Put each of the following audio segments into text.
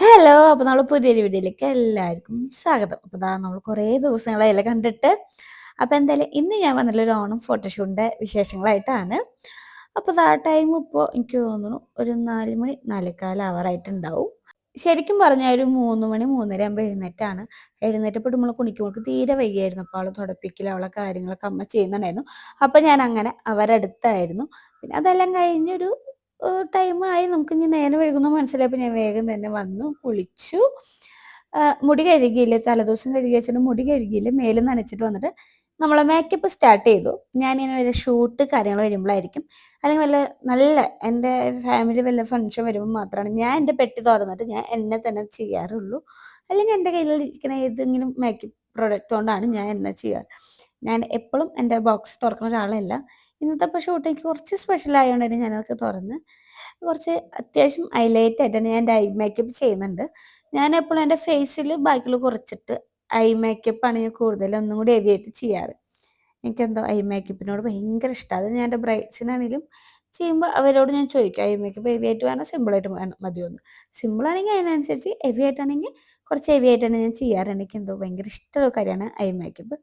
Hello അപ്പൊ നമ്മൾ പുതിയൊരു വീഡിയോയിലേക്ക് എല്ലാവർക്കും സ്വാഗതം. അപ്പൊ ദാ നമ്മൾ കുറേ ദിവസങ്ങളായല്ലേ കണ്ടിട്ട്? അപ്പൊ എന്തായാലും ഇന്ന് ഞാൻ വന്നിട്ടുള്ള ഒരു ഓണം ഫോട്ടോഷൂട്ടിന്റെ വിശേഷങ്ങളായിട്ടാണ്. അപ്പൊ ദാ ടൈം ഇപ്പോ എനിക്ക് തോന്നുന്നു ഒരു നാല് മണി നാലേക്കാൽ അവറായിട്ടുണ്ടാവും ശരിക്കും പറഞ്ഞാൽ ഒരു മൂന്ന് മണി മൂന്നര ആകുമ്പോൾ എഴുന്നേറ്റാണ്. എഴുന്നേറ്റപ്പോൾ നമ്മൾ കുണിക്കുമ്പോൾ തീരെ വൈകിയായിരുന്നു. അപ്പോൾ അവൾ തുടപ്പിക്കൽ അവളെ കാര്യങ്ങളൊക്കെ അമ്മ ചെയ്യുന്നുണ്ടായിരുന്നു. അപ്പം ഞാൻ അങ്ങനെ അവരടുത്തായിരുന്നു. പിന്നെ അതെല്ലാം കഴിഞ്ഞൊരു ടൈം ആയി. നമുക്ക് ഇനി നേരെ വൈകുന്നു മനസ്സിലായപ്പോൾ ഞാൻ വേഗം തന്നെ വന്നു കുളിച്ചു. മുടി കഴുകിയില്ല? തലേദിവസം കഴുകി വെച്ചിട്ട് മുടി കഴുകിയില്ല? മേലും നനച്ചിട്ട് വന്നിട്ട് നമ്മളെ മേക്കപ്പ് സ്റ്റാർട്ട് ചെയ്തു. ഞാനിങ്ങനെ വല്ല ഷൂട്ട് കാര്യങ്ങൾ വരുമ്പോഴായിരിക്കും അല്ലെങ്കിൽ വല്ല നല്ല എന്റെ ഫാമിലി വല്ല ഫംഗ്ഷൻ വരുമ്പോൾ മാത്രമാണ് ഞാൻ എന്റെ പെട്ടി തുറന്നിട്ട് ഞാൻ എന്നെ തന്നെ ചെയ്യാറുള്ളൂ. അല്ലെങ്കിൽ എന്റെ കയ്യിലിരിക്കുന്ന ഏതെങ്കിലും മേക്കപ്പ് പ്രൊഡക്റ്റ് കൊണ്ടാണ് ഞാൻ എന്നെ ചെയ്യാറ്. ഞാൻ എപ്പോഴും എന്റെ ബോക്സ് തുറക്കുന്ന ഒരാളല്ല. ഇന്നത്തെ ഇപ്പോൾ എനിക്ക് കുറച്ച് സ്പെഷ്യൽ ആയതുകൊണ്ട് തന്നെ ഞാനതൊക്കെ തുറന്ന്. കുറച്ച് അത്യാവശ്യം ഹൈലൈറ്റ് ആയിട്ട് തന്നെ ഞാൻ എന്റെ ഐ മേക്കപ്പ് ചെയ്യുന്നുണ്ട്. ഞാൻ എപ്പോഴും എന്റെ ഫേസിൽ ബാക്കിൽ കുറച്ചിട്ട് ഐ മേക്കപ്പാണ് ഞാൻ കൂടുതൽ ഒന്നും കൂടി ഹെവി ആയിട്ട് ചെയ്യാറ്. എനിക്കെന്തോ ഐ മേക്കപ്പിനോട് ഭയങ്കര ഇഷ്ടമാണ് അത് ഞാൻ എന്റെ ബ്രൈഡ്സിനാണെങ്കിലും ചെയ്യുമ്പോൾ അവരോട് ഞാൻ ചോദിക്കും ഐ മേക്കപ്പ് ഹെവി ആയിട്ട് വേണോ? സിമ്പിളായിട്ട് മതിയോന്ന്. സിമ്പിൾ ആണെങ്കിൽ അതിനനുസരിച്ച് ഹെവി ആയിട്ടാണെങ്കിൽ കുറച്ച് ഹെവി ആയിട്ട് തന്നെ ഞാൻ ചെയ്യാറ്. എനിക്ക് എന്തോ ഭയങ്കര ഇഷ്ടമുള്ള കാര്യമാണ് ഐ മേക്കപ്പ്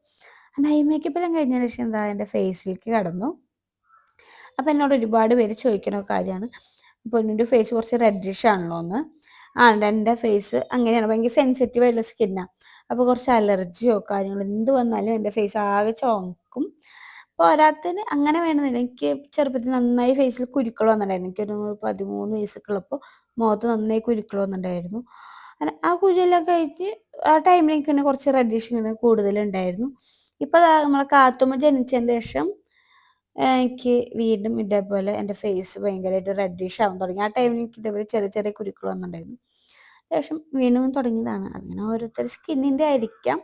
അങ്ങനെ ഐ മേക്കപ്പ് എല്ലാം കഴിഞ്ഞതിന് ശേഷം എന്താ എന്റെ ഫേസിലേക്ക് കടന്നു. അപ്പം എന്നോട് ഒരുപാട് പേര് ചോദിക്കുന്ന കാര്യമാണ്. പൊന്നിന്റെ ഫേസ് കുറച്ച് റെഡിഷ് ആണല്ലോ എന്ന് ആ എന്റെ ഫേസ് അങ്ങനെയാണ്. ഭയങ്കര സെൻസിറ്റീവ് ആയിട്ടുള്ള സ്കിന്നാണ് അപ്പോൾ കുറച്ച് അലർജിയോ കാര്യങ്ങളോ എന്ത് വന്നാലും എന്റെ ഫേസ് ആകെ ചോങ്ങിക്കും അപ്പോൾ ഒരാത്തിന് അങ്ങനെ വേണമെന്നില്ല. എനിക്ക് ചെറുപ്പത്തിൽ നന്നായി ഫേസിൽ കുരുക്കൾ വന്നിട്ടുണ്ടായിരുന്നു. എനിക്കൊരു പതിമൂന്ന് വയസ്സൊക്കെ ഉള്ളപ്പോൾ മുഖത്ത് നന്നായി കുരുക്കൾ വന്നിട്ടുണ്ടായിരുന്നു. ആ കുരുവെല്ലാം കഴിച്ച് ആ ടൈമിൽ എനിക്ക് തന്നെ കുറച്ച് റെഡിഷ് ഇങ്ങനെ കൂടുതലുണ്ടായിരുന്നു. ഇപ്പോൾ നമ്മളെ കാത്തുമ്മ ജനിച്ചതിന് ശേഷം എനിക്ക് വീണ്ടും ഇതേപോലെ എന്റെ ഫേസ് ഭയങ്കരമായിട്ട് റെഡിഷ് ആവാൻ തുടങ്ങി. ആ ടൈമിൽ എനിക്ക് ഇതേപോലെ ചെറിയ ചെറിയ കുരുക്കൾ വന്നിട്ടുണ്ടായിരുന്നു. ശേഷം വീണ്ടും തുടങ്ങിയതാണ്. അങ്ങനെ ഓരോരുത്തർ സ്കിന്നിന്റെ ആയിരിക്കാം.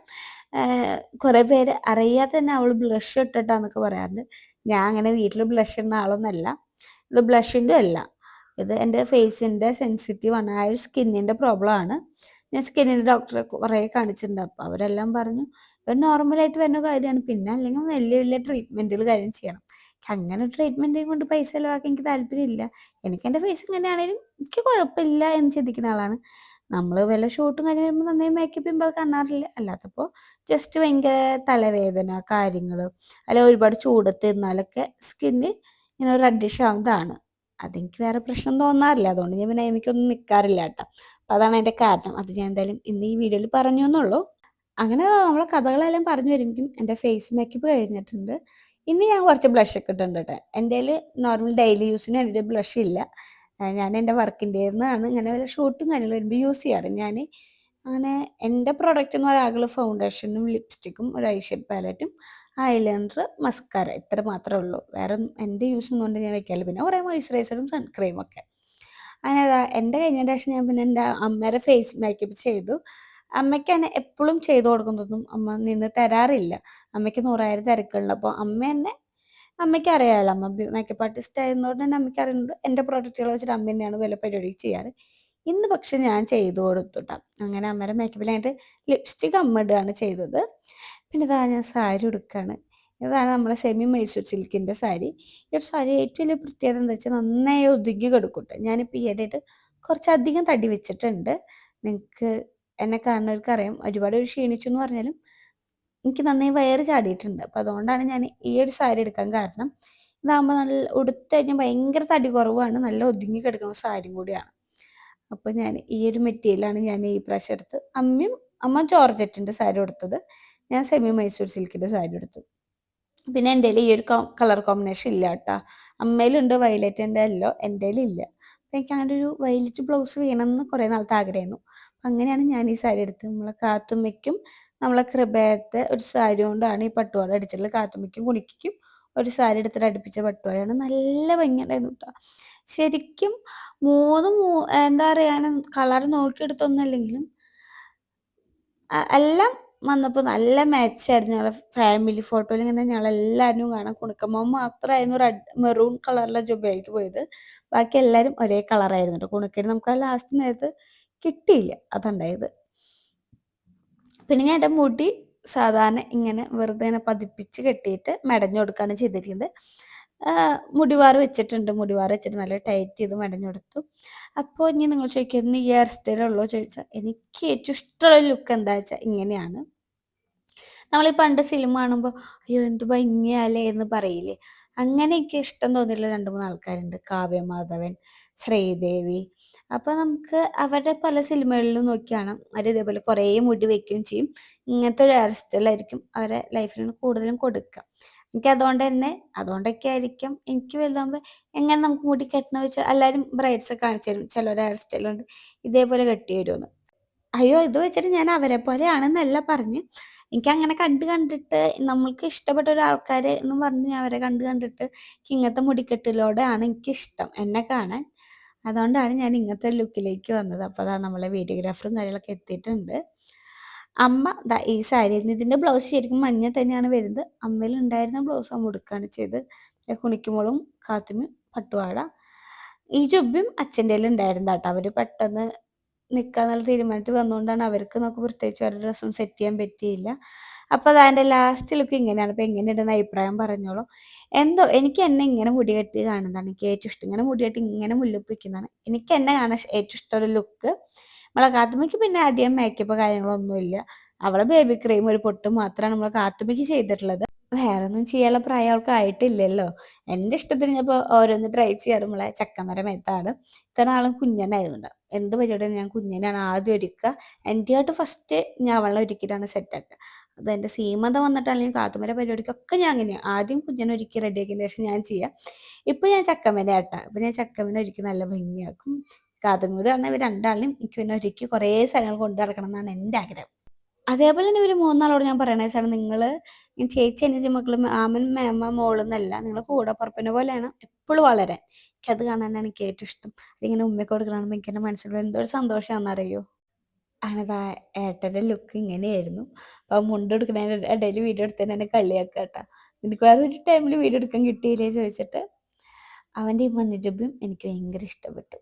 കുറേ പേര് അറിയാതെ തന്നെ അവൾ ബ്ലഷ് ഇട്ടിട്ടാന്നൊക്കെ പറയാറുണ്ട്. ഞാൻ അങ്ങനെ വീട്ടിൽ ബ്ലഷ് ഇടുന്ന ആളൊന്നല്ല. ഇത് ബ്ലഷിന്റെ അല്ല. ഇത് എന്റെ ഫേസിന്റെ സെൻസിറ്റീവ് ആണ്. ആ ഒരു സ്കിന്നിന്റെ പ്രോബ്ലം ആണ്. ഞാൻ സ്കിന്നിന്റെ ഡോക്ടറെ കുറേ കാണിച്ചിട്ടുണ്ട്. അപ്പോൾ അവരെല്ലാം പറഞ്ഞു നോർമലായിട്ട് വരുന്ന കാര്യമാണ്. പിന്നെ അല്ലെങ്കിൽ വലിയ വലിയ ട്രീറ്റ്മെന്റുകൾ കാര്യം ചെയ്യണം. അങ്ങനെ ട്രീറ്റ്മെന്റ് കൊണ്ട് പൈസ ചിലവാക്കാൻ എനിക്ക് താല്പര്യമില്ല. എനിക്ക് എന്റെ ഫേസ് ഇങ്ങനെയാണെങ്കിലും എനിക്ക് കുഴപ്പമില്ല എന്ന് ചിന്തിക്കുന്ന ആളാണ്. നമ്മൾ വല്ല ഷൂട്ടും കാര്യം വരുമ്പോൾ നന്നായി മേക്കപ്പ് ചെയ്യുമ്പോൾ അത് കാണാറില്ല. അല്ലാത്തപ്പോൾ ജസ്റ്റ് ഭയങ്കര തലവേദന കാര്യങ്ങൾ അല്ലെ ഒരുപാട് ചൂടത്ത് നിന്നാലൊക്കെ സ്കിന്ന് ഇങ്ങനെ ഒരു റെഡിഷ് ആവുന്നതാണ്. അതെനിക്ക് വേറെ പ്രശ്നം തോന്നാറില്ല. അതുകൊണ്ട് ഞാൻ പിന്നെ എനിക്കൊന്നും നിൽക്കാറില്ല കേട്ടോ. അപ്പം അതാണ് അതിന്റെ കാരണം. അത് ഞാൻ എന്തായാലും ഇന്ന് ഈ വീഡിയോയിൽ പറഞ്ഞു എന്നുള്ളൂ. അങ്ങനെ നമ്മളെ കഥകളെല്ലാം പറഞ്ഞു വരുമ്പോൾ എന്റെ ഫേസ് മേക്കപ്പ് കഴിഞ്ഞിട്ടുണ്ട്. ഇന്ന് ഞാൻ കുറച്ച് ബ്ലഷ് ഒക്കെ ഇട്ടുണ്ട് കേട്ടോ എന്റെ നോർമൽ ഡെയിലി യൂസിന് എന്റെ ബ്ലഷ് ഇല്ല. ഞാൻ എന്റെ വർക്കിന്റെ നിന്നാണ് ഇങ്ങനെ വല്ല ഷൂട്ടും കാര്യങ്ങളും വരുമ്പോൾ യൂസ് ചെയ്യാറ്. ഞാൻ അങ്ങനെ എന്റെ പ്രോഡക്റ്റ് എന്ന് പറയുക ആകെ ഫൗണ്ടേഷനും ലിപ്സ്റ്റിക്കും ഒരു ഐഷഡ് പാലറ്റും ഐലൈനർ മസ്കാര ഇത്ര മാത്രമേ ഉള്ളൂ. വേറെ എന്റെ യൂസ് ഒന്നുകൊണ്ട് ഞാൻ വെക്കാറില്ല. പിന്നെ കുറേ മോയ്സ്ചറൈസറും സൺക്രീമൊക്കെ അങ്ങനെ എന്റെ കഴിഞ്ഞ പ്രാവശ്യം ഞാൻ പിന്നെ എന്റെ അമ്മയുടെ ഫേസ് മേക്കപ്പ് ചെയ്തു. അമ്മയ്ക്ക് തന്നെ എപ്പോഴും ചെയ്തു കൊടുക്കുന്നതൊന്നും അമ്മ നിന്ന് തരാറില്ല. അമ്മയ്ക്ക് നൂറായിരം തിരക്കുണ്ട് അപ്പോൾ അമ്മ എന്നെ അമ്മയ്ക്ക് അറിയാമല്ലോ അമ്മ മേക്കപ്പ് ആർട്ടിസ്റ്റ് ആയതുകൊണ്ട് തന്നെ അമ്മയ്ക്ക് അറിയുന്നുണ്ട്. എന്റെ പ്രോഡക്റ്റുകൾ വെച്ചിട്ട് അമ്മ തന്നെയാണ് വില പരിപാടി ചെയ്യാറ്. ഇന്ന് പക്ഷെ ഞാൻ ചെയ്തു കൊടുത്തുട്ടാം. അങ്ങനെ അമ്മയുടെ മേക്കപ്പിലായിട്ട് ലിപ്സ്റ്റിക് അമ്മ ഇടുകയാണ് ചെയ്തത്. പിന്നെ ഇതാ ഞാൻ സാരി ഉടുക്കുകയാണ് ഇതാണ് നമ്മളെ സെമി മൈസൂർ സിൽക്കിന്റെ സാരി. ഈ ഒരു സാരി ഏറ്റവും വലിയ പ്രത്യേകത എന്താ വെച്ചാൽ നന്നായി ഒതുങ്ങി കിടക്കട്ടെ ഞാനിപ്പോൾ ഈയിടെയായിട്ട് കുറച്ചധികം തടി വെച്ചിട്ടുണ്ട്. നിങ്ങൾക്ക് എന്നെ കാണുന്നവർക്ക് അറിയാം ഒരുപാട് ഒരു ക്ഷീണിച്ചു എന്ന് പറഞ്ഞാലും എനിക്ക് നന്നായി വയറ് ചാടിയിട്ടുണ്ട്. അപ്പം അതുകൊണ്ടാണ് ഞാൻ ഈ ഒരു സാരി എടുക്കാൻ കാരണം ഇതാകുമ്പോൾ നല്ല ഉടുത്ത് കഴിഞ്ഞാൽ ഭയങ്കര തടി കുറവാണ്. നല്ല ഒതുങ്ങി കിടക്കുന്ന സാരിയും കൂടിയാണ്. അപ്പോൾ ഞാൻ ഈ ഒരു മെറ്റീരിയലാണ് ഞാൻ ഈ പ്രാവശ്യം എടുത്ത് അമ്മയും അമ്മ ജോർജറ്റിന്റെ സാരി എടുത്തത് ഞാൻ സെമി മൈസൂർ സിൽക്കിന്റെ സാരി എടുത്തു പിന്നെ എന്റെ ഈ ഒരു കളർ കോമ്പിനേഷൻ ഇല്ല കേട്ടോ. അമ്മയിലുണ്ട് വയലറ്റ് എന്റെ യെല്ലോ എന്റെ ഇല്ല. അപ്പം എനിക്ക് അങ്ങനെ ഒരു വയലറ്റ് ബ്ലൗസ് വേണമെന്ന് കുറേ നാളത്തെ ആഗ്രഹമായിരുന്നു. അങ്ങനെയാണ് ഞാൻ ഈ സാരി എടുത്തത്. നമ്മളെ കാത്തുമ്മയ്ക്കും നമ്മളെ കൃപയത്തെ ഒരു സാരി കൊണ്ടാണ് ഈ പട്ടുപാട അടിച്ചിട്ടുള്ളത്. കാത്തുമ്മയ്ക്കും കുണിക്കും ഒരു സാരി എടുത്തിട്ട് അടുപ്പിച്ച പട്ടുപാടയാണ് നല്ല ഭംഗിയുണ്ടായിരുന്നു കേട്ടോ ശരിക്കും മൂന്ന് മൂ എന്താ പറയുക കളർ നോക്കിയെടുത്തൊന്നല്ലെങ്കിലും എല്ലാം വന്നപ്പോൾ നല്ല മാച്ചായിരുന്നു ഞങ്ങളെ ഫാമിലി ഫോട്ടോയിൽ ഇങ്ങനെ ഞങ്ങളെല്ലാവരും കാണാം കുണുക്കമ്മ മാത്രമായിരുന്നു റെഡ് മെറൂൺ കളറിലെ ജുബയിലേക്ക് പോയത്. ബാക്കി എല്ലാവരും ഒരേ കളറായിരുന്നു കേട്ടോ കുണുക്കരി നമുക്ക് ആ ലാസ്റ്റ് നേരത്ത് കിട്ടിയില്ല അതുണ്ടായത്. പിന്നെ ഞാൻ എന്റെ മുടി സാധാരണ ഇങ്ങനെ വെറുതെ പതിപ്പിച്ച് കെട്ടിയിട്ട് മെടഞ്ഞു കൊടുക്കുകയാണ് ചെയ്തിരിക്കുന്നത്. മുടിവാറ് വെച്ചിട്ടുണ്ട്. മുടിവാറ് വെച്ചിട്ട് നല്ല ടൈറ്റ് ചെയ്ത് മെടഞ്ഞു കൊടുത്തു. അപ്പോൾ ഇനി നിങ്ങൾ ചോദിക്കുന്നത് ഈ ഹെയർ ഉള്ളോ ചോദിച്ചാൽ എനിക്ക് ഏറ്റവും ഇഷ്ടമുള്ള ലുക്ക് എന്താ വെച്ചാൽ ഇങ്ങനെയാണ്. നമ്മൾ ഈ പണ്ട് സിനിമ കാണുമ്പോൾ അയ്യോ എന്ത് ഭംഗിയാലേ എന്ന് പറയില്ലേ? അങ്ങനെ എനിക്ക് ഇഷ്ടം തോന്നിയിട്ടുള്ള രണ്ട് മൂന്ന് ആൾക്കാരുണ്ട്. കാവ്യ മാധവൻ ശ്രീദേവി അപ്പോൾ നമുക്ക് അവരുടെ പല സിനിമകളിലും നോക്കിയാണ്. അവർ ഇതേപോലെ കുറേ മുടി വെക്കുകയും ചെയ്യും. ഇങ്ങനത്തെ ഒരു ഹെയർ സ്റ്റൈലായിരിക്കും അവരെ ലൈഫിൽ കൂടുതലും കൊടുക്കുക. എനിക്ക് അതുകൊണ്ട് തന്നെ അതുകൊണ്ടൊക്കെ ആയിരിക്കും എനിക്ക് വലുതാകുമ്പോൾ എങ്ങനെ നമുക്ക് മുടി കെട്ടണം വെച്ചാൽ എല്ലാവരും ബ്രൈഡ്സ് കാണിച്ചു തരും. ചിലർ ഹെയർ സ്റ്റൈലുണ്ട് ഇതേപോലെ കെട്ടി വരുമെന്ന് അയ്യോ ഇത് വെച്ചിട്ട് ഞാൻ അവരെ പോലെയാണെന്നല്ല പറഞ്ഞ്. എനിക്ക് അങ്ങനെ കണ്ട് കണ്ടിട്ട് നമ്മൾക്ക് ഇഷ്ടപ്പെട്ട ഒരാൾക്കാർ എന്ന് പറഞ്ഞ് ഞാൻ അവരെ കണ്ട് കണ്ടിട്ട് ഇങ്ങനത്തെ എനിക്ക് എനിക്കിഷ്ടം. എന്നെ കാണാൻ അതുകൊണ്ടാണ് ഞാൻ ഇങ്ങനത്തെ ലുക്കിലേക്ക് വന്നത്. അപ്പോൾ അതാ നമ്മളെ വീഡിയോഗ്രാഫറും കാര്യങ്ങളൊക്കെ എത്തിയിട്ടുണ്ട്. അമ്മ ദാ ഈ സാരി ഇതിന്റെ ബ്ലൗസ് ശരിക്കും മഞ്ഞ തന്നെയാണ് വരുന്നത്. അമ്മയിൽ ഉണ്ടായിരുന്ന ബ്ലൗസ് അമ്മ ഉടുക്കുകയാണ് ചെയ്ത് കുണിക്കുമ്പോളും കാത്തുമ്മയും പട്ടുവാട. ഈ ജുബും അച്ഛന്റെ ഉണ്ടായിരുന്നു കേട്ടോ അവർ പെട്ടെന്ന് നിൽക്കാൻ നല്ല തീരുമാനത്തിൽ വന്നുകൊണ്ടാണ് അവർക്ക് നമുക്ക് പ്രത്യേകിച്ച് ഒരു ഡ്രസ്സും സെറ്റ് ചെയ്യാൻ പറ്റിയില്ല. അപ്പോൾ അത് ലാസ്റ്റ് ലുക്ക് ഇങ്ങനെയാണ്. അപ്പോൾ എങ്ങനെയുണ്ടെന്ന് അഭിപ്രായം പറഞ്ഞോളൂ. എന്തോ എനിക്ക് എന്നെ ഇങ്ങനെ മുടി കെട്ടി കാണുന്നതാണ്. എനിക്ക് ഏറ്റവും ഇഷ്ടം. ഇങ്ങനെ മുടി കെട്ടി ഇങ്ങനെ മുല്ലുപ്പിക്കുന്നതാണ് എനിക്ക് എന്നെ കാണാൻ ഏറ്റവും ഇഷ്ടമുള്ള ലുക്ക് നമ്മളെ കാത്തുമ്മയ്ക്ക് പിന്നെ അധികം മേക്കപ്പ് കാര്യങ്ങളൊന്നുമില്ല അവളെ ബേബി ക്രീം ഒരു പൊട്ട് മാത്രമാണ് നമ്മളെ കാത്തുമ്മയ്ക്ക് ചെയ്തിട്ടുള്ളത്. വേറെ ഒന്നും ചെയ്യാനുള്ള പ്രായം അവൾക്ക് ആയിട്ടില്ലല്ലോ. എന്റെ ഇഷ്ടത്തിന് ഞാൻ ഇപ്പോൾ ഓരോന്ന് ട്രൈ ചെയ്യാറ്. നമ്മളെ ചക്കമര മേത്താണ്. ഇത്ര നാളും കുഞ്ഞനായതുകൊണ്ട്. എന്ത് പരിപാടിയാണ്? ഞാൻ കുഞ്ഞനാണ്. ആദ്യം ഒരുക്കുക. എന്റെ ആയിട്ട് ഫസ്റ്റ് ഞാൻ അവളെ ഒരുക്കിയിട്ടാണ് സെറ്റാക്കുക അത് എന്റെ സീമത വന്നിട്ടാണെങ്കിൽ കാത്തുമര പരിപാടിക്കൊക്കെ ഞാൻ അങ്ങനെ ആദ്യം കുഞ്ഞിനെ ഒരുക്കി റെഡിയാക്കിയതിന് ശേഷം ഞാൻ ചെയ്യാം. ഇപ്പൊ ഞാൻ ചക്കമ്മേനെ ആട്ട. ഇപ്പൊ ഞാൻ ചക്കമ്മേനെ ഒരുക്കി നല്ല ഭംഗിയാക്കും. കാത്തുമൂര് പറഞ്ഞാൽ ഇവർ രണ്ടാളിനും എനിക്ക് പിന്നെ ഒരുക്കി കുറേ സ്ഥലങ്ങൾ കൊണ്ടു നടക്കണം എന്നാണ് എന്റെ ആഗ്രഹം. അതേപോലെ തന്നെ ഇവർ മൂന്നാളോട് ഞാൻ പറയണ സാർ നിങ്ങൾ ചേച്ചി അനുജ മക്കളും ആമൻ മേമ മോളെന്നല്ല നിങ്ങൾ കൂടെ പുറപ്പിനെ പോലെയാണ് എപ്പോഴും വളരാൻ. എനിക്കത് കാണാനാണ് എനിക്ക് ഏറ്റവും ഇഷ്ടം. അതിങ്ങനെ ഉമ്മയ്ക്ക് കൊടുക്കണമെന്ന് എനിക്ക് എന്റെ എന്തോ ഒരു സന്തോഷമാണെന്നറിയോ അങ്ങനതാ ഏട്ടന്റെ ലുക്ക് ഇങ്ങനെയായിരുന്നു. അപ്പോൾ മുണ്ട് എടുക്കുന്നതിന്റെ ഇടയിൽ വീഡിയോ എടുത്തതിന് എന്നെ കളിയാക്കുക കേട്ടോ. എനിക്ക് വേറെ ഒരു ടൈമിൽ വീഡിയോ എടുക്കാൻ കിട്ടിയില്ലേ ചോദിച്ചിട്ട്. അവന്റെ ഈ മഞ്ഞജുബും എനിക്ക് ഭയങ്കര ഇഷ്ടപ്പെട്ടു.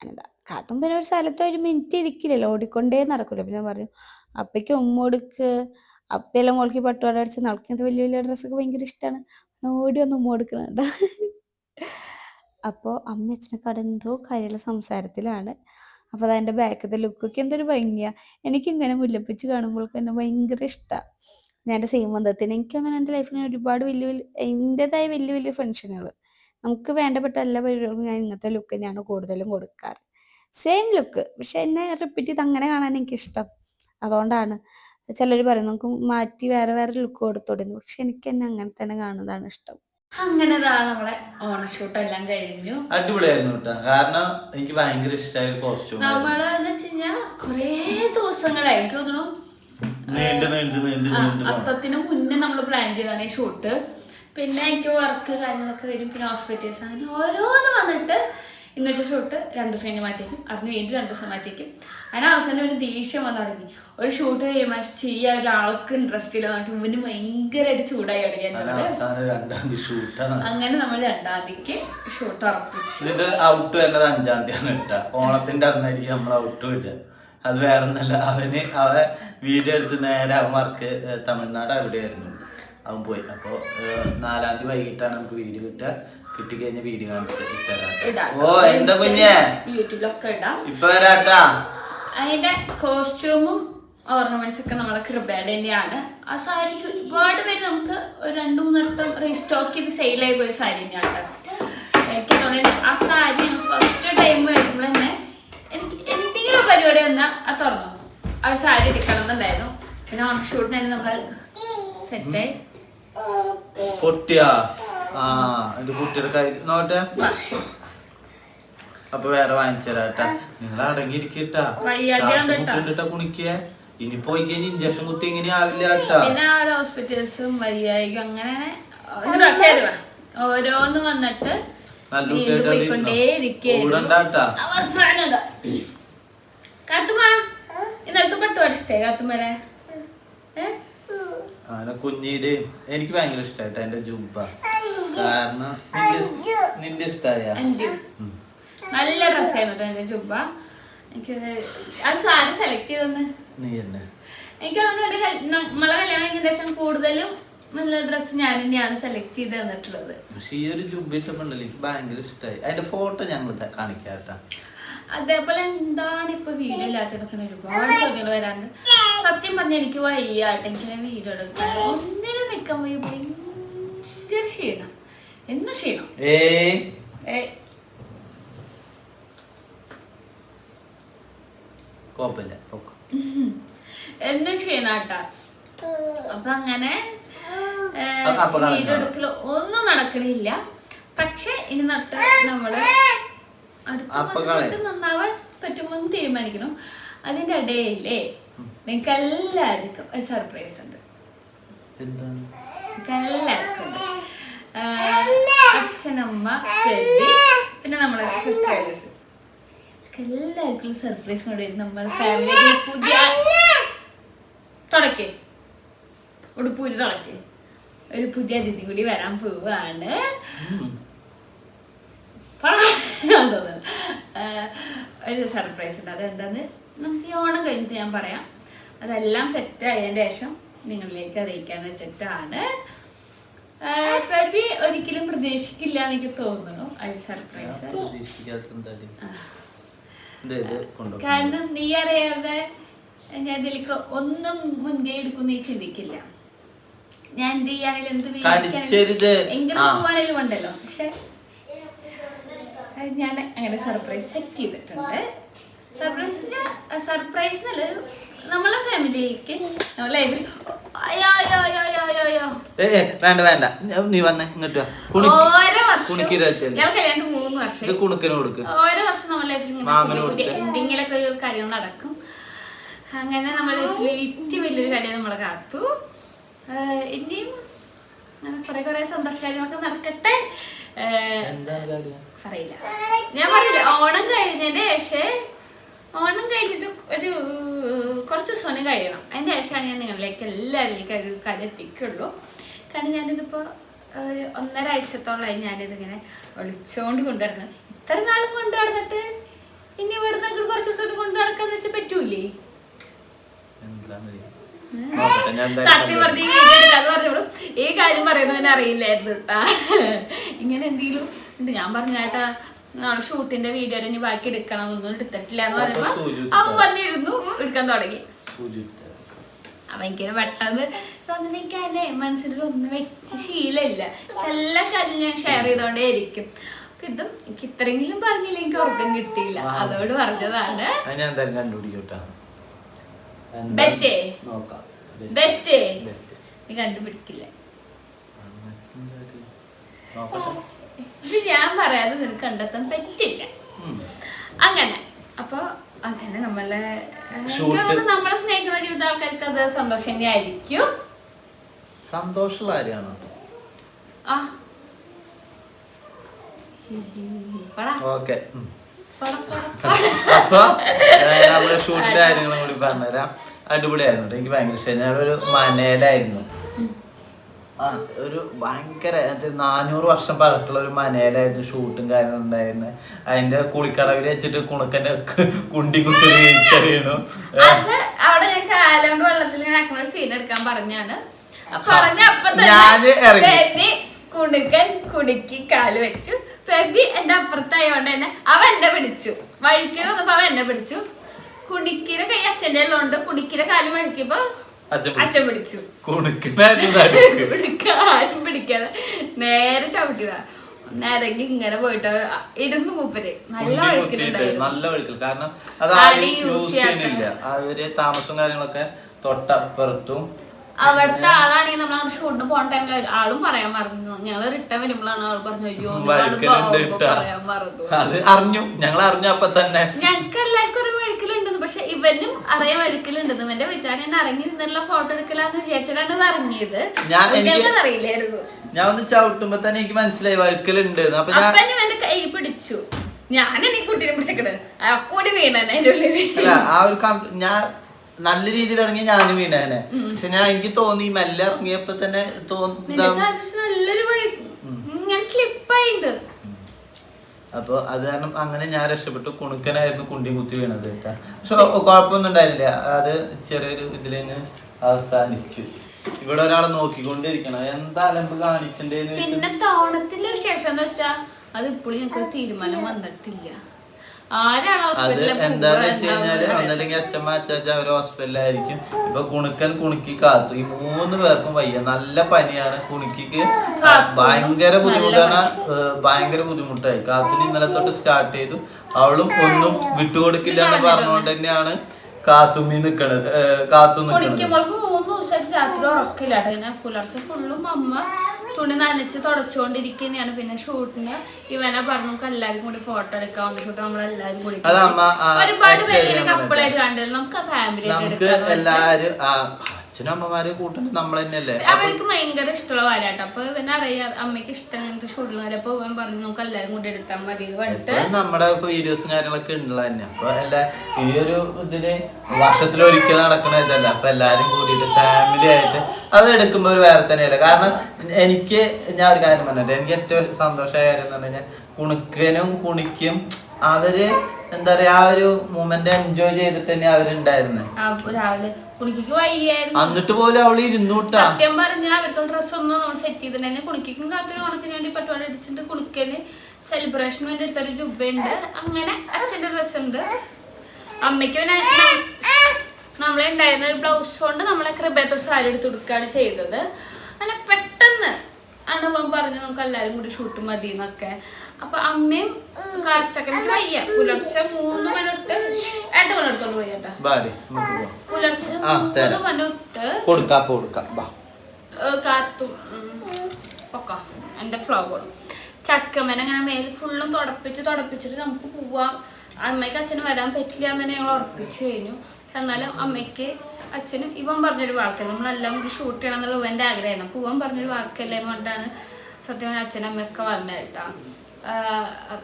അങ്ങനതാ കാത്തും പിന്നെ ഒരു സ്ഥലത്ത് ഒരു മിനിറ്റ് ഇരിക്കില്ലല്ലോ ഓടിക്കൊണ്ടേ നടക്കില്ല പിന്നെ പറഞ്ഞു അപ്പയ്ക്ക് ഉമ്മ കൊടുക്ക്. അപ്പയെല്ലാം മുളക്കി പട്ടുപാട അടിച്ച് നടക്കുന്നത് വലിയ വലിയ ഡ്രസ്സൊക്കെ ഭയങ്കര ഇഷ്ടമാണ് ഓടി ഒന്ന് ഉമ്മ കൊടുക്കുന്നുണ്ട് അപ്പോൾ അമ്മ അച്ഛനൊക്കെ അവിടെ എന്തോ കാര്യമുള്ള സംസാരത്തിലാണ്. അപ്പോൾ അതെന്റെ ബാക്കത്തെ ലുക്കൊക്കെ എന്തൊരു ഭംഗിയാണ് എനിക്കിങ്ങനെ മുല്ലപ്പിച്ച് കാണുമ്പോഴൊക്കെ എന്നെ ഭയങ്കര ഇഷ്ടമാണ് ഞാൻ എന്റെ സീമന്തത്തിന് എനിക്കങ്ങനെ എന്റെ ലൈഫിൽ ഒരുപാട് വലിയ വലിയ എന്റെതായ വലിയ വലിയ ഫങ്ഷനുകൾ നമുക്ക് വേണ്ടപ്പെട്ട എല്ലാ പരിപാടികൾക്കും ഞാൻ ഇങ്ങനത്തെ ലുക്ക് തന്നെയാണ് കൂടുതലും കൊടുക്കാറ്. സെയിം ലുക്ക് പക്ഷെ എന്നെ റിപ്പീറ്റ് ചെയ്ത് അങ്ങനെ കാണാൻ എനിക്കിഷ്ടം. അതുകൊണ്ടാണ് ചിലർ പറയും നമുക്ക് മാറ്റി വേറെ വേറെ ലുക്ക് കൊടുത്തോടുന്നു. പക്ഷെ എനിക്ക് എന്നെ അങ്ങനെ തന്നെ കാണുന്നതാണ് ഇഷ്ടം. അങ്ങനെ നമ്മളെ ഓണഷൂട്ട് എല്ലാം കഴിഞ്ഞു. അടിപൊളിയായിരുന്നു കേട്ടോ. കാരണം എനിക്ക് ഭയങ്കര ഇഷ്ടമായ കോസ്റ്റ്യൂം നമ്മൾ എന്ന് കൊറേ കഴിഞ്ഞാൽ കുറേ ദിവസങ്ങളായി. എനിക്ക് തോന്നുന്നു അത്തത്തിന് മുന്നേ നമ്മൾ പ്ലാൻ ചെയ്താണ് ഈ ഷൂട്ട്. പിന്നെ എനിക്ക് വർക്ക് കാര്യങ്ങളൊക്കെ വരും പിന്നെ ഹോസ്പിറ്റൽസ് അങ്ങനെ ഓരോന്ന് വന്നിട്ട് ഇന്നത്തെ ഷൂട്ട് രണ്ട് ദിവസം കഴിഞ്ഞ് മാറ്റിയേക്കും. അതിന് വീണ്ടും രണ്ട് ദിവസം മാറ്റിയേക്കും. അതിന് അവസാനം ഒരു ദേഷ്യം വന്നു തുടങ്ങി. ഒരു ഷൂട്ട് തീരുമാനിച്ച് ചെയ്യാൻ ഒരാൾക്ക് ഇൻട്രസ്റ്റ് ഇല്ല. എന്നിട്ട് ഇവന് ഭയങ്കരമായിട്ട് ചൂടായി തുടങ്ങി അങ്ങനെ നമ്മൾ രണ്ടാം തീയതിക്ക് ഷൂട്ട് ഉറപ്പിച്ചു. ഔട്ട് വരുന്നത് അഞ്ചാം തീയതി ഇട്ട. ഓണത്തിന്റെ അന്നായിരിക്കും നമ്മൾ ഔട്ട് വിടുക അത് വേറെ ഒന്നല്ല അവന് അവൻ വീഡിയോ എടുത്ത് നേരെ അവൻ വർക്ക് തമിഴ്നാട് അവിടെയായിരുന്നു അവൻ പോയി. അപ്പോൾ നാലാം തീയതി വൈകിട്ടാണ് നമുക്ക് വീഡിയോ കിട്ടുക. കിട്ടിക്കഴിഞ്ഞ വീഡിയോ കാണിച്ച് ഓ എന്താ കുഞ്ഞേ? യൂട്യൂബിലൊക്കെ ഇടാം. ഇപ്പൊ വരാട്ടാ. അതിന്റെ കോസ്റ്റ്യൂമും ഓർണമെന്റ്സ് ഒക്കെ നമ്മളെ കൃപയുടെ തന്നെയാണ്. ആ സാരിക്ക് ഒരുപാട് പേര് നമുക്ക് ഒരു രണ്ട് മൂന്നിടത്തും റീസ്റ്റോക്ക് ചെയ്ത് സെയിലായി പോയ സാരി തന്നെയാണ് എനിക്ക് തോന്നിയത് ആ സാരി ഫസ്റ്റ് ടൈം വരുമ്പോൾ തന്നെ എനിക്ക് എന്തെങ്കിലും പരിപാടി വന്നാൽ ആ തുറന്നു. ആ സാരി എടുക്കണം എന്നുണ്ടായിരുന്നു പിന്നെ ഓൺ ഷൂട്ടിന് തന്നെ നമ്മൾ സെറ്റായി പൊട്ടിയാ? ആ ഇത് കുട്ടിയുടെ നോട്ടെ? അപ്പൊ വേറെ വാങ്ങിച്ചു തരാട്ടാ നിങ്ങൾ അടങ്ങിയിരിക്കട്ടാ. കുണിക്കേ. ഇനി പോയി കഴിഞ്ഞ ഇഞ്ചക്ഷൻ കുത്തി ഇങ്ങനെ ആവില്ല കേട്ടാ. പിന്നെ ഹോസ്പിറ്റൽസും അങ്ങനെ. ഓരോന്ന് വന്നിട്ട് നല്ല അവസാനം ഇന്നലത്തെ പട്ടുപാട് ഇഷ്ടേ? അങ്ങനെ കുഞ്ഞീട് എനിക്ക് ഭയങ്കര ഇഷ്ടായിട്ടാ എന്റെ ജുബ. കാരണം നിന്റെ ഇഷ്ടായ. നല്ല ഡ്രസ്സായിരുന്നു എന്റെ ജുബ. എനിക്കത് അത് സാരി സെലക്ട് ചെയ്തെന്ന്. നീ തന്നെ. എനിക്ക് തോന്നുന്നു നമ്മളെ കല്യാണം കഴിഞ്ഞ ശേഷം കൂടുതലും നല്ല ഡ്രസ്സ് ഞാൻ തന്നെയാണ് സെലക്ട് ചെയ്ത് തന്നിട്ടുള്ളത്. പക്ഷെ ഈ ഒരു ജുബിട്ടപ്പുണ്ടല്ലോ എനിക്ക് ഭയങ്കര ഇഷ്ടമായി അതിന്റെ ഫോട്ടോ ഞങ്ങൾ കാണിക്കാട്ടാ. അതേപോലെ എന്താണ് ഇപ്പൊ വീഡിയോ ഇല്ലാത്തതൊക്കെ ഒരുപാട് ചോദ്യങ്ങൾ വരാറുണ്ട്. സത്യം പറഞ്ഞാൽ എനിക്ക് വയ്യാട്ടെ എനിക്ക് വീഡിയോ എടുക്കാൻ ഒന്നിനും നിൽക്കാൻ പോയി ഭയങ്കര ക്ഷീണം. എന്നും ക്ഷീണം? കുഴപ്പമില്ല. എന്നും ക്ഷീണാട്ടാ? അപ്പൊ അങ്ങനെ കാണാം. ഒന്നും നടക്കണില്ല. പക്ഷെ ഇനി നട്ട് നമ്മൾ അടുത്ത മാസം നന്നാവാൻ പറ്റുമോ എന്ന് തീരുമാനിക്കണം അതിന്റെ ഇടയിലേ നിങ്ങൾക്ക് എല്ലാവർക്കും ഒരു സർപ്രൈസ് ഉണ്ട്. നിങ്ങൾക്ക് എല്ലാവർക്കും അച്ഛനമ്മ പിന്നെ നമ്മളെ സബ്സ്ക്രൈബേഴ്സ് എല്ലാവർക്കും സർപ്രൈസ് കൊണ്ടുവരും നമ്മുടെ ഫാമിലി പുതിയ തുടക്കേ. ഉടുപ്പൂരി തുടക്കേ. ഒരു പുതിയ അതിഥി കൂടി വരാൻ പോവാണ്. ഒരു സർപ്രൈസ് ഉണ്ട്. അതെന്താന്ന്? നമുക്ക് ഈ ഓണം കഴിഞ്ഞിട്ട് ഞാൻ പറയാം. അതെല്ലാം സെറ്റ് ആയതിന് ശേഷം നിങ്ങളിലേക്ക് അറിയിക്കാൻ വെച്ചിട്ടാണ്. ബേബി ഒരിക്കലും പ്രതീക്ഷിക്കില്ല എന്ന് എനിക്ക് തോന്നുന്നു ഒരു സർപ്രൈസ്. കാരണം നീ അറിയാതെ ഞാൻ ഇതിലേക്ക് ഒന്നും മുൻകൈ എടുക്കുന്ന ചിന്തിക്കില്ല ഞാൻ എന്ത് ചെയ്യാണെങ്കിലും എന്ത്. എങ്ങനെ. പോവാണെങ്കിലും ഉണ്ടല്ലോ പക്ഷെ ഞാൻ അങ്ങനെ സർപ്രൈസ് സെറ്റ് ചെയ്തിട്ടുണ്ട് സർപ്രൈസിന്റെ സർപ്രൈസ് എന്നല്ല നമ്മളെ ഫാമിലിയിലേക്ക് നമ്മളെ every- അയ്യോ അയ്യോ അയ്യോ അയ്യോ അയ്യോ അയ്യോ. ഏ ഏ, വേണ്ട വേണ്ട. നീ വന്നേ ഇങ്ങോട്ട് വാ. കുണി ഓരോ വർഷം കുണിക്ക് ഇരുപത്തിയല്ലേ? ഞാൻ കല്യാണം മൂന്ന് ഇത് വർഷം കൊടുക്ക്. ഓരോ വർഷം നമ്മുടെ ലൈഫിൽ ഒരു കാര്യം നടക്കും. അങ്ങനെ നമ്മൾ ഏറ്റവും വലിയൊരു കാര്യം നമ്മളെ കാത്തു. ഇനിയും അങ്ങനെ കുറെ കുറെ സന്തോഷ കാര്യങ്ങളൊക്കെ നടക്കട്ടെ. പറയില്ല. ഞാൻ പറയില്ല. ഓണം കഴിഞ്ഞതിന്റെ ശേഷം ഓണം കഴിഞ്ഞിട്ട് ഒരു കുറച്ച് ദിവസം കഴിയണം. അതിന്റെ ശേഷമാണ് ഞാൻ നിങ്ങളിലേക്ക് എല്ലാവരിലേക്ക് ഒരു കാര്യം എത്തിക്കുള്ളൂ. കാരണം ഞാനിതിപ്പോൾ ഒരു ഒന്നര ആഴ്ചത്തോളമായി ഞാനിതിങ്ങനെ ഒളിച്ചുകൊണ്ട് കൊണ്ടുവരണം ഇത്ര നാളും കൊണ്ടു നടന്നിട്ട് ഇനി ഇവിടുന്ന് അങ്ങോട്ട് കുറച്ച് ദിവസം കൊണ്ട് നടക്കാന്ന് വെച്ചാൽ പറ്റൂലേ? സത്യം പറഞ്ഞ ഈ കാര്യം പറയുന്നതിനറിയില്ലായിരുന്നു കേട്ടാ ഇങ്ങനെ എന്തെങ്കിലും ഞാൻ പറഞ്ഞു ചേട്ടാ നാളെ ഷൂട്ടിന്റെ വീഡിയോ ഇനി ബാക്കി എടുക്കണം ഒന്നും എടുത്തിട്ടില്ല എന്ന് പറയുമ്പോ അവൻ പറഞ്ഞിരുന്നു എടുക്കാൻ തുടങ്ങി. അവൻ എനിക്ക് പെട്ടെന്ന് മനസ്സിൽ ഒന്നും വെച്ച് ശീലമില്ല. എല്ലാ കാര്യവും ഞാൻ ഷെയർ ചെയ്തോണ്ടേ ഇരിക്കും. അപ്പൊ ഇതും എനിക്ക് ഇത്രയെങ്കിലും പറഞ്ഞില്ല? എനിക്ക് ഉറക്കം കിട്ടിയില്ല. അതോട് പറഞ്ഞതാണ്. ബെറ്റേ. ബെറ്റ്. നീ കണ്ടുപിടിക്കില്ല. ഇത് ഞാൻ പറയാതെ നിനക്ക് കണ്ടെത്താൻ പറ്റില്ല അങ്ങനെ. അപ്പൊ അങ്ങനെ നമ്മളെ നമ്മളെ സ്നേഹിക്കുന്ന ജീവിത ആൾക്കാർക്ക് അത് സന്തോഷം തന്നെ ആയിരിക്കും സന്തോഷമുള്ള കാര്യമാണ് ഓക്കെ. അപ്പൊ നമ്മുടെ ഷൂട്ടിന്റെ കാര്യങ്ങളും കൂടി പറഞ്ഞുതരാം. അടിപൊളിയായിരുന്നു. എനിക്ക് ഭയങ്കര ഒരു മനയിലായിരുന്നു ആ ഒരു ഭയങ്കര നാനൂറ് വർഷം പഴക്കമുള്ള ഒരു മനയിലായിരുന്നു ഷൂട്ടും കാര്യങ്ങളും ഉണ്ടായിരുന്നത് അതിന്റെ കുളിക്കടവിൽ വെച്ചിട്ട് കുണക്കന്റെ കുണ്ടി കുത്തി വീഴ്ചറിയണു അവിടെ ഞാൻ കാലം വെള്ളത്തിൽ ഞാൻ സീൻ എടുക്കാൻ പറഞ്ഞാണ്. പറഞ്ഞ അപ്പൊ ഇറങ്ങി. തന്നെ കുടുക്കൻ കുടുക്കി കാൽ വെച്ചു. പെബി എന്റെ അപ്പുറത്തായോണ്ട് തന്നെ അവ എന്നെ പിടിച്ചു. വഴിക്ക് വന്നപ്പോ അവ എന്നെ പിടിച്ചു. കുണിക്കിന് കൈ അച്ഛന്റെ ഉള്ളതുകൊണ്ട് കുണിക്കിന് കാൽ വഴിക്കുമ്പോ അച്ഛൻ പിടിച്ചു. അച്ഛൻ പിടിച്ചു. പിടിക്കാൻ ആരും പിടിക്കാതെ. നേരെ ചവിട്ടിയതാ. നേരെങ്കി ഇങ്ങനെ പോയിട്ട് ഇരുന്ന് മൂപ്പര്. നല്ല വഴുക്കിലുണ്ടായിരുന്നു നല്ല കാരണം അത് യൂസ് ചെയ്യണില്ല അവർ താമസവും കാര്യങ്ങളൊക്കെ തൊട്ടപ്പുറത്തും. അവിടുത്തെ ആളാണെങ്കിൽ നമ്മൾ അങ്ങനെ ഷൂട്ടിന് പോണ ടൈമിൽ ആളും പറയാൻ മറന്നു. ഞങ്ങൾ റിട്ടേൺ വരുമ്പോഴാണ് ആൾ പറഞ്ഞു അയ്യോ. പറയാൻ മറന്നു. അത് അറിഞ്ഞു. ഞങ്ങൾ അറിഞ്ഞു അപ്പൊ തന്നെ ഞങ്ങൾക്ക് എല്ലാവർക്കും ഒരു വഴുക്കലുണ്ടെന്ന് പക്ഷെ ഇവനും അറിയാൻ വഴുക്കലുണ്ടെന്ന് ഇവന്റെ വിചാരം ഞാൻ ഇറങ്ങി നിന്നുള്ള ഫോട്ടോ എടുക്കലാന്ന് വിചാരിച്ചിട്ടാണ് പറഞ്ഞത് ഞാൻ- എനിക്ക് അറിയില്ലായിരുന്നു. ഞാൻ ഒന്ന് ചവിട്ടുമ്പോ തന്നെ എനിക്ക് മനസ്സിലായി വഴുക്കലുണ്ട് അപ്പൊ ഞാൻ ഇവന്റെ കൈ പിടിച്ചു. ഞാനാണ് ഈ കുട്ടീനെ പിടിച്ചേക്കണ്. ആ കൂടി അതിന്റെ ഒരു ഞാൻ നല്ല രീതിയിൽ ഇറങ്ങി ഞാനും വീണേനെ. പക്ഷെ ഞാൻ എനിക്ക് തോന്നി മെല്ലെ ഇറങ്ങിയപ്പോ തന്നെ തോന്നി നല്ലൊരു ഇങ്ങനെ സ്ലിപ്പായിണ്ട് അപ്പൊ അത് കാരണം അങ്ങനെ ഞാൻ രക്ഷപ്പെട്ടു. കുണുക്കനായിരുന്നു കുണ്ടി കുത്തി വീണത് കേട്ടാ. പക്ഷെ കുഴപ്പമൊന്നും ഉണ്ടായില്ല. അത് ചെറിയൊരു ഇതിൽ അവസാനിച്ചു. ഇവിടെ ഒരാളെ നോക്കിക്കൊണ്ടിരിക്കണം. എന്താ അലമ്പ് കാണിക്കണ്ടേന്ന് പിന്നെ തോണത്തിന്റെ ശേഷം എന്ന് അത് ഇപ്പോഴും ഞങ്ങൾക്ക് തീരുമാനം വന്നിട്ടില്ല. അത് എന്താന്ന് വെച്ച് കഴിഞ്ഞാൽ ഒന്നല്ലെങ്കിൽ അച്ഛമ്മ അച്ചാച്ച അവർ ഹോസ്പിറ്റലിലായിരിക്കും ഇപ്പൊ കുണുക്കൻ കുണുക്കി കാത്തു. ഈ മൂന്ന് പേർക്കും വയ്യ. നല്ല പനിയാണ്. കുണുക്കിക്ക് ഭയങ്കര ബുദ്ധിമുട്ടാണ്. ഭയങ്കര ബുദ്ധിമുട്ടായി. കാത്തിന് ഇന്നലെ തൊട്ട് സ്റ്റാർട്ട് ചെയ്തു. അവളും ഒന്നും വിട്ടുകൊടുക്കില്ല എന്ന് പറഞ്ഞുകൊണ്ട് തന്നെയാണ് കാത്തുമ്മി നിക്കണത് കാത്തു നിക്കണത്. മൂന്ന് ദിവസമായിട്ട് രാത്രി ഉറക്കില്ല കേട്ടോ. പുലർച്ചെ ഫുള്ളും അമ്മ തുണി നനച്ച് തുടച്ചുകൊണ്ടിരിക്കുന്നതാണ് പിന്നെ ഷൂട്ടിന് ഇവനെ പറഞ്ഞു നമുക്ക് എല്ലാവർക്കും കൂടി ഫോട്ടോ എടുക്കാൻ ഷൂട്ട് നമ്മളെല്ലാവരും കൂടി ഒരുപാട് പേര് കപ്പിളായിട്ട് കണ്ടില്ല നമുക്ക് ഫാമിലി എല്ലാരും അച്ഛനും അമ്മമാരെ കൂട്ടുന്നത് നമ്മൾ തന്നെയല്ലേ? അവർക്ക് ഭയങ്കര ഇഷ്ടമുള്ള വരാട്ടോ അപ്പൊ ഇവനെ അറിയാം അമ്മയ്ക്ക് ഇഷ്ടം ഷൂട്ടിൽ വരെ അപ്പൊ പറഞ്ഞു നമുക്ക് എല്ലാവരും കൂടി എടുത്താൽ മതി എന്ന് പറഞ്ഞിട്ട്. നമ്മുടെ വീഡിയോസും കാര്യങ്ങളൊക്കെ ഉള്ള തന്നെ. അപ്പൊ എല്ലാ ഈ ഒരു ഇതിന് വർഷത്തിലൊരിക്കൽ നടക്കുന്ന ഇതല്ല. അപ്പൊ എല്ലാരും കൂടിയിട്ട് ഫാമിലി ആയിട്ട് അത് എടുക്കുമ്പോ ഒരു വേറെ തന്നെയല്ല. കാരണം എനിക്ക് ഞാൻ ഒരു കാര്യം പറഞ്ഞിട്ട്. എനിക്ക് ഏറ്റവും സന്തോഷമായ കാര്യം എന്ന് പറഞ്ഞു കഴിഞ്ഞാൽ കുണുക്കനും കുണിക്കും അവർ എന്താ പറയാ ആ ഒരു മൂമെന്റ് എൻജോയ് ചെയ്തിട്ട് തന്നെ അവരുണ്ടായിരുന്നത് രാവിലെ കുണിക്ക് വയ്യായിരുന്നു. എന്നിട്ട് പോലും അവൾ ഇരുന്നൂട്ടാ. സത്യം പറഞ്ഞാൽ അവർക്ക് ഡ്രസ്സ് ഒന്നും നമ്മൾ സെറ്റ് ചെയ്തിട്ടുണ്ടെങ്കിൽ കുണിക്കും കാത്തൊരു ഓണത്തിന് വേണ്ടി പട്ടുപാട് അടിച്ചിട്ട് കുണിക്കന് സെലിബ്രേഷന് വേണ്ടി എടുത്തൊരു ജുബയുണ്ട്. അങ്ങനെ അച്ഛന്റെ ഡ്രസ്സ് ഉണ്ട്. അമ്മയ്ക്ക് പിന്നെ നമ്മളെ ഉണ്ടായിരുന്ന ഒരു ബ്ലൗസ് കൊണ്ട് നമ്മളെ കൃപയത്തൊരു സാരി എടുത്ത് കൊടുക്കുകയാണ് ചെയ്തത്. അങ്ങനെ പെട്ടെന്ന് അനുഭവം പറഞ്ഞു നമുക്ക് എല്ലാവരും കൂടി ഷൂട്ട് മതി എന്നൊക്കെ. അപ്പൊ അമ്മയും കാച്ചക്കനക്ക് വയ്യ. പുലർച്ചെ മൂന്ന് മണിട്ട് ഏട്ട മണി എടുത്തോണ്ട് പോയി ഏട്ടാ പുലർച്ചെ മൂന്ന് മണിട്ട് കാത്തു. ഒക്കെ എന്റെ ഫ്ലവറും ചക്കമ്മനെ അങ്ങനെ മേൽ ഫുള്ളും തുടപ്പിച്ച് തുടപ്പിച്ചിട്ട് നമുക്ക് പോവാം. അമ്മയ്ക്ക് അച്ഛന് വരാൻ പറ്റില്ല അമ്മനെ ഞങ്ങൾ ഉറപ്പിച്ചു കഴിഞ്ഞു. എന്നാലും അമ്മയ്ക്ക് അച്ഛനും ഇവൻ പറഞ്ഞൊരു വാക്കല്ല നമ്മളെല്ലാം കൂടി ഷൂട്ട് ചെയ്യണം എന്നുള്ള ഇവന്റെ ആഗ്രഹമായിരുന്നു. അപ്പോൾ ഇവൻ പറഞ്ഞൊരു വാക്കല്ലേ കൊണ്ടാണ് സത്യം അച്ഛനും അമ്മയൊക്കെ വന്നേട്ടാ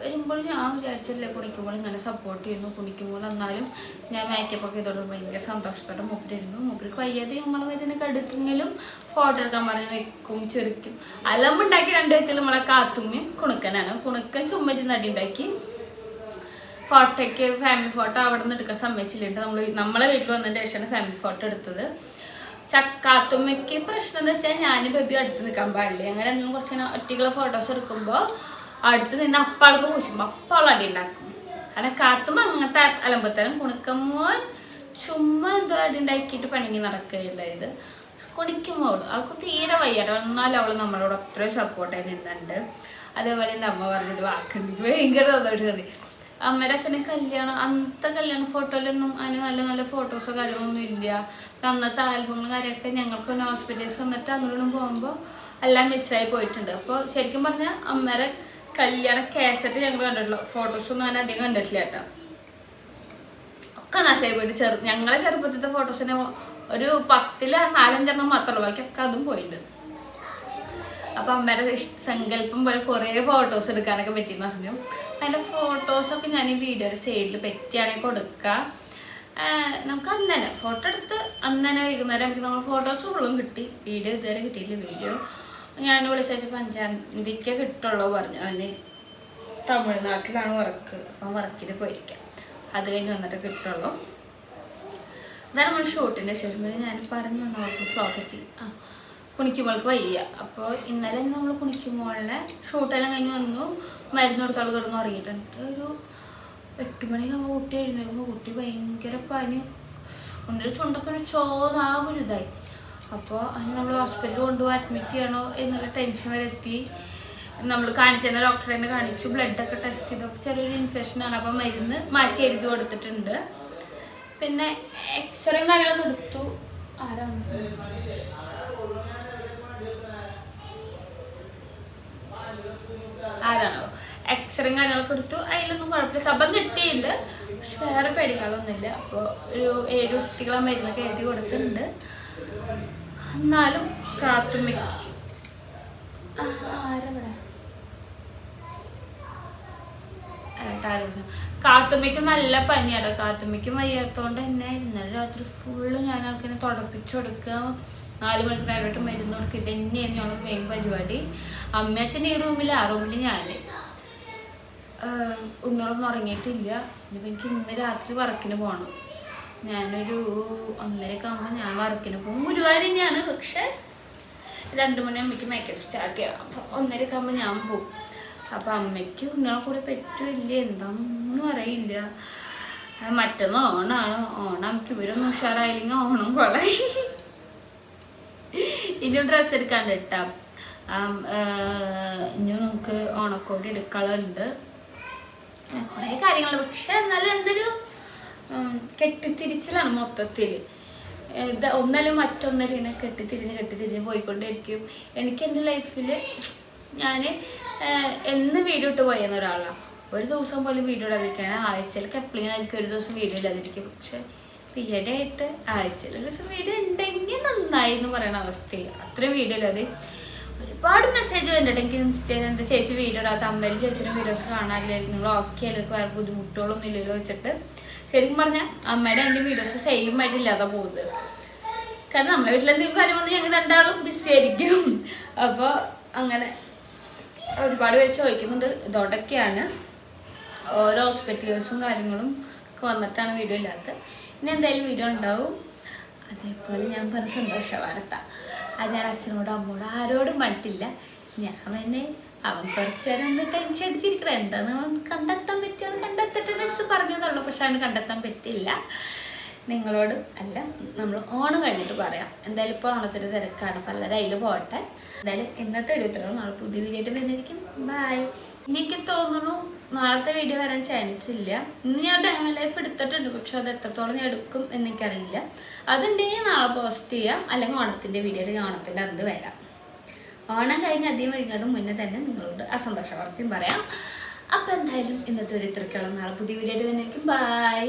വരുമ്പോൾ ഞാൻ വിചാരിച്ചില്ലേ കുണിക്കുമ്പോൾ ഇങ്ങനെ സപ്പോർട്ട് ചെയ്യുന്നു കുണിക്കുമ്പോൾ എന്നാലും ഞാൻ മേക്കപ്പ് ഒക്കെ ചെയ്തോണ്ട് ഭയങ്കര സന്തോഷത്തോടെ മൂപ്പരിരുന്നു. മൂപ്പർക്ക് വയ്യാതെ നമ്മളെ വരുന്ന അടുത്തെങ്കിലും ഫോട്ടോ എടുക്കാൻ പറഞ്ഞ് നിൽക്കും ചെറുക്കും അലമ്പുണ്ടാക്കി രണ്ടു വിധത്തിൽ നമ്മളെ കാത്തുമ്മയും കുണുക്കനാണ്. കുണുക്കൻ ചുമ്മരി നടി ഉണ്ടാക്കി. ഫോട്ടോയ്ക്ക് ഫാമിലി ഫോട്ടോ അവിടെ നിന്ന് എടുക്കാൻ സമ്മതിച്ചില്ലിട്ട് നമ്മൾ നമ്മളെ വീട്ടിൽ വന്നതിന് ശേഷമാണ് ഫാമിലി ഫോട്ടോ എടുത്തത്. ചക്കാത്തുമ്മയ്ക്ക് പ്രശ്നം എന്ന് വെച്ചാൽ ഞാൻ ബേബി അടുത്ത് നിൽക്കാൻ പാടില്ല. അങ്ങനെ രണ്ടും കുറച്ച് ഒറ്റകളെ ഫോട്ടോസ് എടുക്കുമ്പോൾ അടുത്ത് നിന്ന് അപ്പാൾക്ക് പൂശുമ്പോൾ അപ്പോൾ അടി ഉണ്ടാക്കും. കാരണം കാത്തുമ്പ അങ്ങനത്തെ അലമ്പത്തരം കുണുക്കമ്മോൻ ചുമ്മാ എന്തോ അടി ഉണ്ടാക്കിയിട്ട് പണിങ്ങി നടക്കുകയുണ്ടായത്. കുണിക്കുമ്പോൾ അവൾക്ക് തീരെ വയ്യാട്ടോ. എന്നാലും അവൾ നമ്മളോട് അത്രയും സപ്പോർട്ടായി നിന്നുണ്ട് അതേപോലെ എന്റെ അമ്മ പറഞ്ഞത് വാക്കുണ്ട്. ഭയങ്കര തോന്നിട്ട് തോന്നി അമ്മയുടെ അച്ഛനെ കല്യാണം അന്നത്തെ കല്യാണ ഫോട്ടോയിലൊന്നും അതിന് നല്ല നല്ല ഫോട്ടോസോ കാര്യങ്ങളൊന്നും ഇല്ല. അന്നത്തെ ആൽബങ്ങളും കാര്യമൊക്കെ ഞങ്ങൾക്ക് ഹോസ്പിറ്റൽസ് വന്നിട്ട് അങ്ങോട്ടും പോകുമ്പോൾ എല്ലാം മിസ്സായി പോയിട്ടുണ്ട്. അപ്പോൾ ശരിക്കും പറഞ്ഞാൽ അമ്മയുടെ കല്യാണ കാസറ്റ് ഞങ്ങൾ കണ്ടിട്ടുള്ളൂ. ഫോട്ടോസൊന്നും അങ്ങനെ അധികം കണ്ടിട്ടില്ല കേട്ടോ. ഒക്കെ നാശമായി പോയിട്ട് ചെറു ഞങ്ങളെ ചെറുപ്പത്തിലത്തെ ഫോട്ടോസിനെ ഒരു പത്തിൽ നാലഞ്ചെണ്ണം മാത്രമേ ഉള്ളൂ. ബാക്കിയൊക്കെ അതും പോയിട്ടുണ്ട് അപ്പൊ അമ്മയുടെ സങ്കല്പം പോലെ കുറേ ഫോട്ടോസ് എടുക്കാനൊക്കെ പറ്റിയെന്ന് പറഞ്ഞു. അതിന്റെ ഫോട്ടോസൊക്കെ ഞാൻ ഈ വീഡിയോ സൈഡിൽ പറ്റിയാണെങ്കിൽ കൊടുക്കുക ആഹ് നമുക്ക് അന്ന് തന്നെ ഫോട്ടോ എടുത്ത് അന്ന് തന്നെ വൈകുന്നേരം നമുക്ക് നമ്മൾ ഫോട്ടോസ് ഫുള്ളും കിട്ടി. വീഡിയോ ഇതുവരെ കിട്ടിയില്ല വീഡിയോ ഞാൻ വിളിച്ചപ്പോൾ അഞ്ചാം തീയതിക്ക് കിട്ടുള്ളൂ പറഞ്ഞു. അവന് തമിഴ്നാട്ടിലാണ് വർക്ക് അപ്പം വർക്കിന് പോയിരിക്കാം. അത് കഴിഞ്ഞ് വന്നിട്ട് കിട്ടുള്ളൂ. അതാണ് നമ്മൾ ഷൂട്ടിന്റെ ശേഷം ഞാൻ പറഞ്ഞു വന്നു സ്വാഗതം ആ. കുണിക്കുമ്പോൾക്ക് വയ്യ. അപ്പോൾ ഇന്നലെ നമ്മൾ കുണിക്കുമ്പോളിനെ ഷൂട്ടെല്ലാം കഴിഞ്ഞ് വന്നു. മരുന്ന് കൊടുത്താൾ കിടന്ന് ഉറങ്ങിയിട്ടുണ്ട്. ഒരു എട്ട് മണിയാകുമ്പോൾ കുട്ടി എഴുന്നേൽക്കുമ്പോൾ കുട്ടി ഭയങ്കര പനി. ഒന്നൊരു ചുണ്ടൊക്കെ ഒരു ചോന്നാകൊരു ഇതായി. അപ്പോൾ അതിന് നമ്മൾ ഹോസ്പിറ്റലിൽ കൊണ്ടുപോയി അഡ്മിറ്റ് ചെയ്യണോ എന്നുള്ള ടെൻഷൻ വരെ എത്തി. നമ്മൾ കാണിച്ചെന്ന ഡോക്ടറെ കാണിച്ചു. ബ്ലഡൊക്കെ ടെസ്റ്റ് ചെയ്തു. അപ്പോൾ ചെറിയൊരു ഇൻഫെക്ഷനാണ് അപ്പോൾ മരുന്ന് മാറ്റി എഴുതി കൊടുത്തിട്ടുണ്ട്. പിന്നെ എക്സ്റേയും കാര്യങ്ങളൊക്കെ എടുത്തു. ആരാണ്? ആരാണോ? എക്സ്റേയും കാര്യങ്ങളൊക്കെ എടുത്തു. അതിലൊന്നും കുഴപ്പമില്ല. കബം കിട്ടിയിട്ടുണ്ട്. പക്ഷെ വേറെ പേടികളൊന്നുമില്ല. അപ്പോൾ ഒരു ഏഴ് ദിവസത്തേക്കുള്ള മരുന്നൊക്കെ എഴുതി കൊടുത്തിട്ടുണ്ട്. എന്നാലും ആരെവിടെ? കാത്തുമ്മയ്ക്ക് നല്ല പനിയാണ് കാത്തുമ്മയ്ക്ക് വയ്യാത്തോണ്ട് തന്നെ ഇന്നലെ രാത്രി ഫുള്ള് ഞാൻ ആൾക്കാരെ തുടപ്പിച്ചു കൊടുക്കുക നാല് മണിക്ക് മണിക്കൂറായിട്ട് മരുന്ന് കൊടുക്കുക ഇത് ഞങ്ങളുടെ മെയിൻ പരിപാടി. അമ്മയച്ഛൻ ഈ റൂമിൽ ആ റൂമിൽ ഞാൻ ഉണ്ണോളൊന്നും ഉറങ്ങിയിട്ടില്ല. ഇനിയിപ്പോൾ എനിക്ക് ഇന്ന് രാത്രി വർക്കിന് പോകണം ഞാനൊരു ഒന്നരയൊക്കെ ആകുമ്പോൾ ഞാൻ വർക്കിന് പോകും ഗുരുവായൂർ തന്നെയാണ്. പക്ഷേ രണ്ട് മണിയാകുമ്പോഴേക്കും മേക്കപ്പ് സ്റ്റാർട്ട് ചെയ്യാം അപ്പോൾ ഒന്നരയൊക്കെ ആകുമ്പോൾ ഞാൻ പോകും അപ്പോൾ അമ്മയ്ക്ക് ഉണ്ണോളെ കൂടെ പറ്റുമില്ല എന്താണെന്നൊന്നും അറിയില്ല. മറ്റൊന്ന് ഓണാണ്. ഓണം ഇവരൊന്നും ഉഷാറായില്ലെങ്കിൽ ഓണം കൊളായി. ഇനി ഡ്രസ്സ് എടുക്കാണ്ട് കേട്ടാ ഇനി നമുക്ക് ഓണക്കോടി എടുക്കാനുണ്ട്. കുറേ കാര്യങ്ങൾ പക്ഷെ എന്നാലും എന്തൊരു കെട്ടിത്തിരിച്ചിലാണ് മൊത്തത്തിൽ ഇത് ഒന്നല്ല മറ്റൊന്നല്ല ഇങ്ങനെ കെട്ടിത്തിരിഞ്ഞ് കെട്ടിത്തിരിഞ്ഞ് പോയിക്കൊണ്ടിരിക്കും എനിക്ക് എന്റെ ലൈഫിൽ ഞാൻ എന്ന് വീഡിയോ ഇട്ട് പോയെന്ന ഒരാളാണ് ഒരു ദിവസം പോലും വീഡിയോ ഇടാതിരിക്കാൻ. ആഴ്ചയിലേക്ക് എപ്പോഴും എനിക്ക് ഒരു ദിവസം വീഡിയോ ഇല്ലാതിരിക്കും പക്ഷെ ആയിട്ട് ആഴ്ചയിൽ ഒരു ദിവസം വീഡിയോ ഉണ്ടെങ്കിൽ നന്നായി എന്ന് പറയുന്ന അവസ്ഥയാണ് അത്രയും വീഡിയോ അത്. ഒരുപാട് മെസ്സേജ് വന്നിട്ട് എന്താ ചേച്ചി വീഡിയോ ഇടാത്ത അമ്മയും ചേച്ചിയുടെ വീഡിയോസ് കാണാറില്ലായിരുന്നു നിങ്ങൾ ഓക്കെ അല്ലെങ്കിൽ വേറെ ബുദ്ധിമുട്ടുകളൊന്നും ഇല്ലല്ലോ വെച്ചിട്ട്. ശരിക്കും പറഞ്ഞാൽ അമ്മയുടെ എന്റെ വീഡിയോസ് സെയിം ആയിട്ട് ഇല്ലാതെ പോകുന്നത് കാരണം നമ്മുടെ വീട്ടിൽ എന്തെങ്കിലും കാര്യം വന്ന് ഞങ്ങൾ രണ്ടാളും ബിസി ആയിരിക്കും. അപ്പോൾ അങ്ങനെ ഒരുപാട് പേര് ചോദിക്കുന്നുണ്ട്. ഇതോടൊക്കെയാണ്. ഓരോ ഹോസ്പിറ്റൽസും കാര്യങ്ങളും വന്നിട്ടാണ് വീഡിയോ ഇല്ലാത്തത്. ഇനി എന്തായാലും വീഡിയോ ഉണ്ടാവും. അതേപോലെ ഞാൻ പറഞ്ഞ സന്തോഷ വാർത്ത അത് ഞാൻ അച്ഛനോടും അമ്മോടും ആരോടും പറഞ്ഞിട്ടില്ല. ഞാൻ തന്നെ അവൻ കുറച്ച് നേരം ഒന്ന് ടെൻഷൻ അടിച്ചിരിക്കണം. എന്താന്ന് അവൻ കണ്ടെത്താൻ പറ്റുമോ? കണ്ടെത്തട്ടെ എന്ന് വെച്ചിട്ട് പറഞ്ഞതല്ലോ പക്ഷെ അവന് കണ്ടെത്താൻ പറ്റില്ല. നിങ്ങളോട് അല്ല നമ്മൾ ഓണം കഴിഞ്ഞിട്ട് പറയാം. എന്തായാലും ഇപ്പോൾ ഓണത്തിന്റെ തിരക്കാണ്. പലരും അതിൽ പോട്ടെ എന്തായാലും ഇന്നത്തെ ഒരു ഉത്തരവ് നാളെ പുതിയ വീഡിയോ ആയിട്ട് വരുന്നതായിരിക്കും. ബൈ എനിക്ക് തോന്നുന്നു നാളത്തെ വീഡിയോ വരാൻ ചാൻസ് ഇല്ല. ഇന്ന് ഞാൻ ഡയമ ലൈഫ് എടുത്തിട്ടുണ്ട് പക്ഷെ അത് എത്രത്തോളം ഞാൻ എടുക്കും എന്നെനിക്കറിയില്ല. അതുണ്ടെങ്കിൽ നാളെ പോസ്റ്റ് ചെയ്യാം അല്ലെങ്കിൽ ഓണത്തിന്റെ വീഡിയോ ഞാൻ ഓണത്തിന്റെ അന്ന് വരാം. ഓണം കഴിഞ്ഞ് അധികം വൈകാതെ മുന്നേ തന്നെ നിങ്ങളോട് ആ വാർത്തയും പറയാം. അപ്പം എന്തായാലും ഇന്നത്തെ ഒരു ഇത്രയ്ക്കുള്ള നാളെ പുതിയ വീഡിയോ വന്നിരിക്കും ബൈ